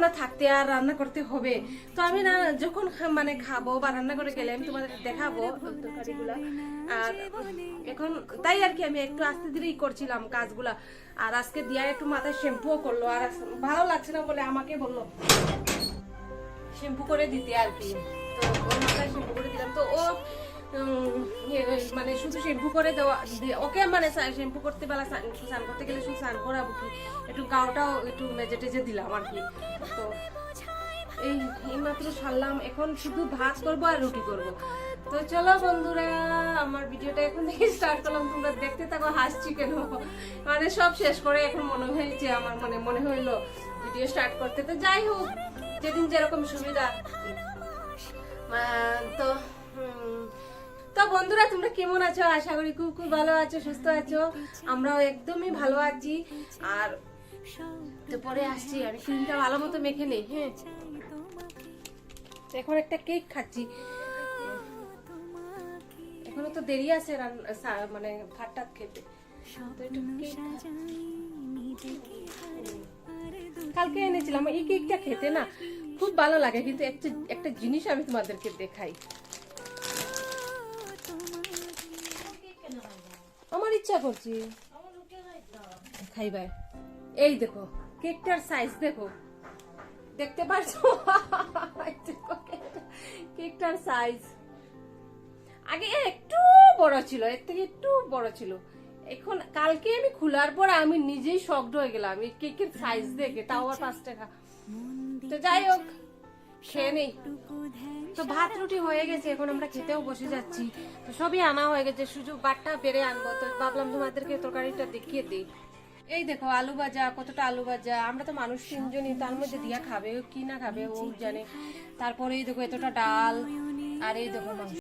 রান্না থাকতে আর রান্না করতে হবে। তো আমি না যখন মানে খাব বা রান্না করে গেলে আমি তোমাদের দেখাবো আর এখন তাই আর কি আমি একটু আস্তে ধীরেই করছিলাম কাজগুলা। আর আজকে দিয়া একটু মাথায় শ্যাম্পুও করল। আর ভালো লাগছে না বলে আমাকে বলল শ্যাম্পু করে দিতে আর কি। তো ওর মাথায় শ্যাম্পু করে দিলাম। তো ও মানে শুধু শ্যাম্পু করে দেওয়া ওকে মানে শ্যাম্পু করতে বেলা স্নান করতে গেলে শুধু স্নান করাবো কি? একটু গাওটাও একটু মেজে টেজে দিলাম আর কি। তো এই এইমাত্র সারলাম, এখন শুধু ভাত করব আর রুটি করব। তো চলো বন্ধুরা, আমার ভিডিওটা এখন থেকে স্টার্ট করলাম, তোমরা দেখতে থাকো, হাসছি কেন? মানে সব শেষ করে এখন মনে হয়েছে, আমার মানে মনে হইল ভিডিও স্টার্ট করতে। তো যাই হোক, যেদিন যেরকম সুবিধা। তো তো বন্ধুরা, তোমরা কেমন আছো? আশা করি খুব খুব ভালো আছো, সুস্থ আছো। আমরাও একদমই ভালো আছি। আর তো পরে আসছি আমি ক্রিমটা ভালো মতো মেখে নেই হ্যাঁ। এখন একটা কেক খাচ্ছি। এখনও তো দেরি আছে মানে ভাত টাত খেতে কালকে এনেছিলাম, এই কেকটা খেতে না খুব ভালো লাগে, কিন্তু একটা জিনিস আমি তোমাদেরকে দেখাই। ইচ্ছা করছি। খাইবাই। এই দেখো, কেকটার সাইজ দেখো। দেখতে পারছ? কেকটার সাইজ আগে একটু বড় ছিল, এর থেকে একটু বড় ছিল। এখন কালকে আমি খোলার পর আমি নিজেই শকড হয়ে গেলাম, এই কেকের সাইজ দেখে, তাও আর পাঁচ টাকা। তো যাই হোক খেয়ে নেই। তো ভাত রুটি হয়ে গেছে, এখন আমরা খেতেও বসে যাচ্ছি। তো সবই আনা হয়ে গেছে, সুযোগ বাটটা বেড়ে আনব। তো ভাবলাম তোমাদেরকে তরকারিটা দেখিয়ে দিই। এই দেখো, আলু ভাজা, কতটা আলু ভাজা। আমরা তো মানুষ তিনজনই, তার মধ্যে দিয়া খাবে কি না খাবে ও জানে। তারপরে এই দেখো, এতটা ডাল, আর এই দেখো মাংস।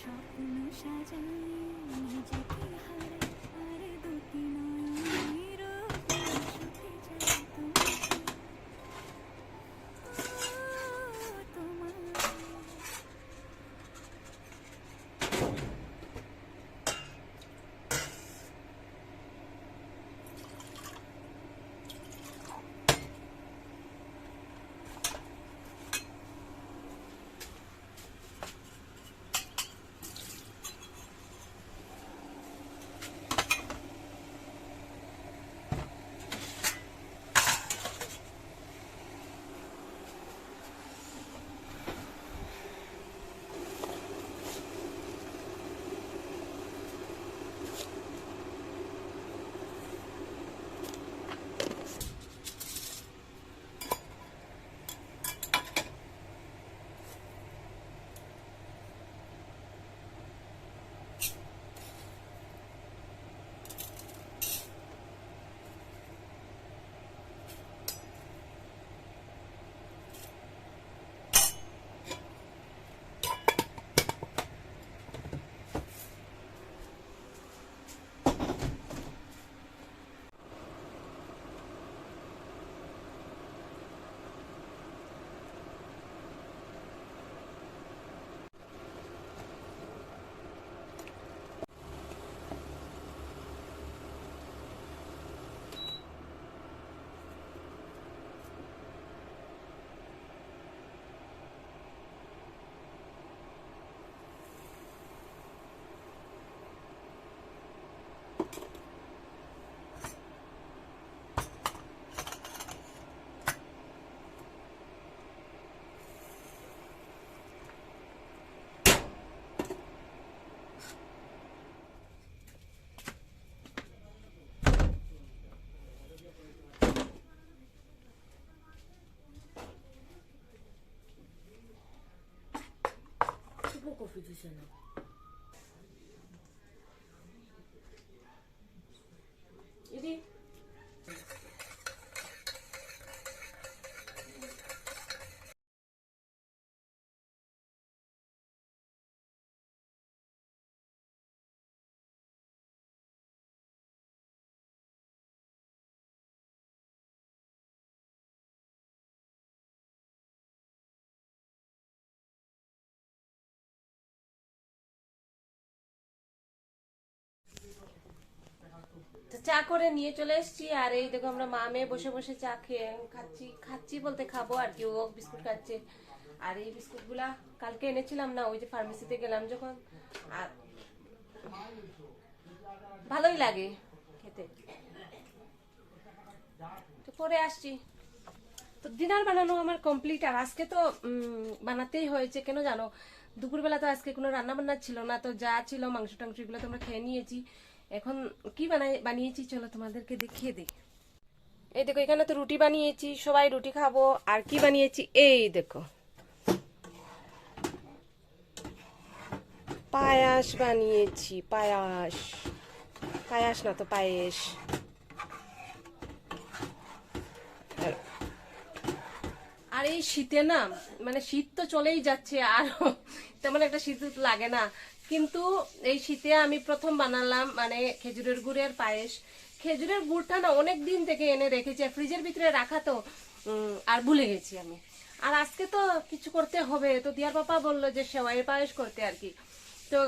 স্বপ্ন সাজাই নিজেকে হারাই আর দুটি নয়নের pour confiter ça চা করে নিয়ে চলে এসেছি, আর এই দেখো আমরা মা মেয়ে বসে বসে চা খেয়ে খাচ্ছি খাচ্ছি বলতে খাব আর কি, ও বিস্কুট খাচ্ছে। আর এই বিস্কুটগুলা কালকে এনেছিলাম না, ওই যে ফার্মেসিতে গেলাম যখন, আর ভালোই লাগে খেতে। তো পরে আসছি। তো ডিনার বানানো আমার কমপ্লিট আর আজকে তো বানাতেই হয়েছে, কেন জানো? দুপুরবেলা তো আজকে কোনো রান্না বান্না ছিল না, তো যা ছিল মাংস টাংস এগুলো তো আমরা খেয়ে নিয়েছি। এখন কি বানাই, বানিয়েছি চলো তোমাদেরকে দেখিয়ে দিই। এই দেখো, এখানে তো রুটি বানিয়েছি, সবাই রুটি খাব। আর কি বানিয়েছি? এই দেখো। পায়াস বানিয়েছি, পায়াস। পায়াস না তো পায়েস। আর- এই শীতে না মানে শীত তো চলেই যাচ্ছে, আর তেমন একটা শীত লাগে না। কিন্তু এই শীতে আমি প্রথম বানালাম মানে খেজুরের গুড়ের পায়েস। খেজুরের গুড়টা না অনেক দিন থেকে এনে রেখেছি, আর ফ্রিজের ভিতরে রাখা তো আর ভুলে গেছি আমি। আর আজকে তো কিছু করতে হবে, তো দিয়ার পাপা বলল যে সেওয়াইয়ের পায়েস করতে আর কি। তো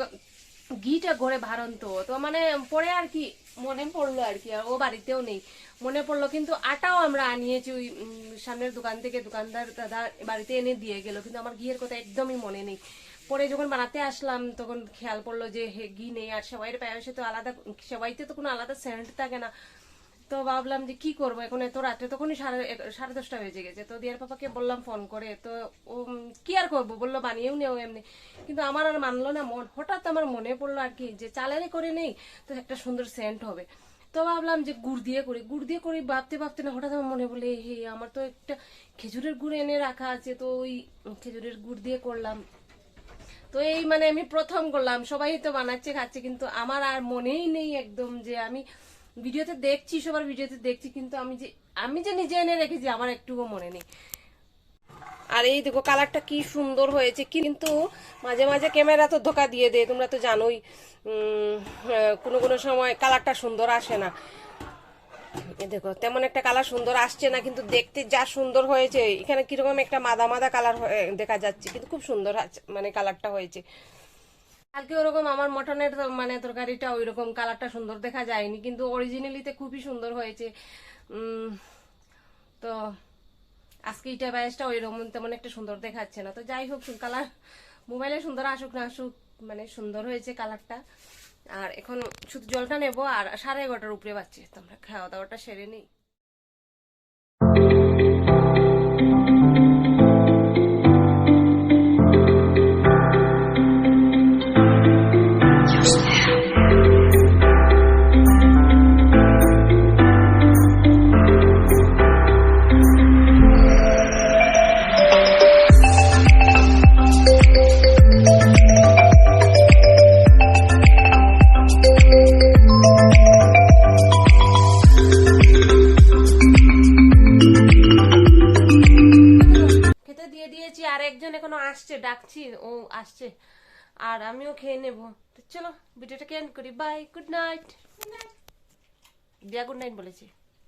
ঘিটা ঘরে ভারন্ত, তো মানে পরে আর কি মনে পড়ল আর কি, আর ও বাড়িতেও নেই। মনে পড়ল, কিন্তু আটাও আমরা আনিয়েছি ওই সামনের দোকান থেকে, দোকানদার দাদা বাড়িতে এনে দিয়ে গেল, কিন্তু আমার ঘিয়ের কথা একদমই মনে নেই। পরে যখন বানাতে আসলাম, তখন খেয়াল পড়ল যে হে, ঘি নেই আর সেবাইয়ের পায়েসে তো আলাদা, সেবাইতে তো কোনো আলাদা সেন্ট থাকে না। তো ভাবলাম যে কি করব? এখন এত রাত্রে তখনই সাড়ে সাড়ে দশটা বেজে গেছে। তো দিয়ার পাপাকে বললাম ফোন করে, তো ও কি আর করব? বলল, বানিয়েও নেও এমনি। কিন্তু আমার আর মানলো না মন। হঠাৎ আমার মনে পড়ল আর কি, যে চালেরই করে নেই, তো একটা সুন্দর সেন্ট হবে। তো ভাবলাম যে গুড় দিয়ে করি। গুড় দিয়ে করি, ভাবতে ভাবতে না হঠাৎ আমার মনে বলে হে, আমার তো একটা খেজুরের গুড় এনে রাখা আছে। তো ওই খেজুরের গুড় দিয়ে করলাম। তো এই মানে আমি প্রথম করলাম। সবাই তো বানাচ্ছে, খাচ্ছে, কিন্তু আমার আর মনেই নেই একদম যে আমি ভিডিওতে দেখছি, সবার ভিডিওতে দেখছি, কিন্তু আমি যে আমি যে নিজে এনে রেখেছি, আমার একটুকু মনে নেই। আর এই দেখো, কালারটা কি সুন্দর হয়েছে, কিন্তু মাঝে মাঝে ক্যামেরা তো ধোকা দিয়ে দেয়, তোমরা তো জানোই কোনো কোনো সময় কালারটা সুন্দর আসে না। দেখো, তেমন একটা কালার সুন্দর আসছে না, কিন্তু দেখতে যা সুন্দর হয়েছে, এখানে কীরকম একটা মাদা মাদা কালার দেখা যাচ্ছে, কিন্তু খুব সুন্দর মানে কালারটা হয়েছে। কালকে ওরকম আমার মটনের মানে তরকারিটা ওই রকম কালারটা সুন্দর দেখা যায়নি, কিন্তু অরিজিনালিতে খুবই সুন্দর হয়েছে। তো আজকে ইটা পায়েসটা ওই রকম তেমন একটা সুন্দর দেখাচ্ছে না। তো যাই হোক কালার মোবাইলে সুন্দর আসুক না আসুক মানে সুন্দর হয়েছে কালারটা আর এখন শুধু জলটা নেব আর সাড়ে এগারোটার উপরে বাচ্চি তোমরা খাওয়া দাওয়াটা সেরে নিই। আসছে ডাকছি ও আসছে। আর আমিও খেয়ে নেব। তো চলো ভিডিওটাকে এন্ড করি। বাই গুড নাইট দিয়া গুড নাইট বলেছি।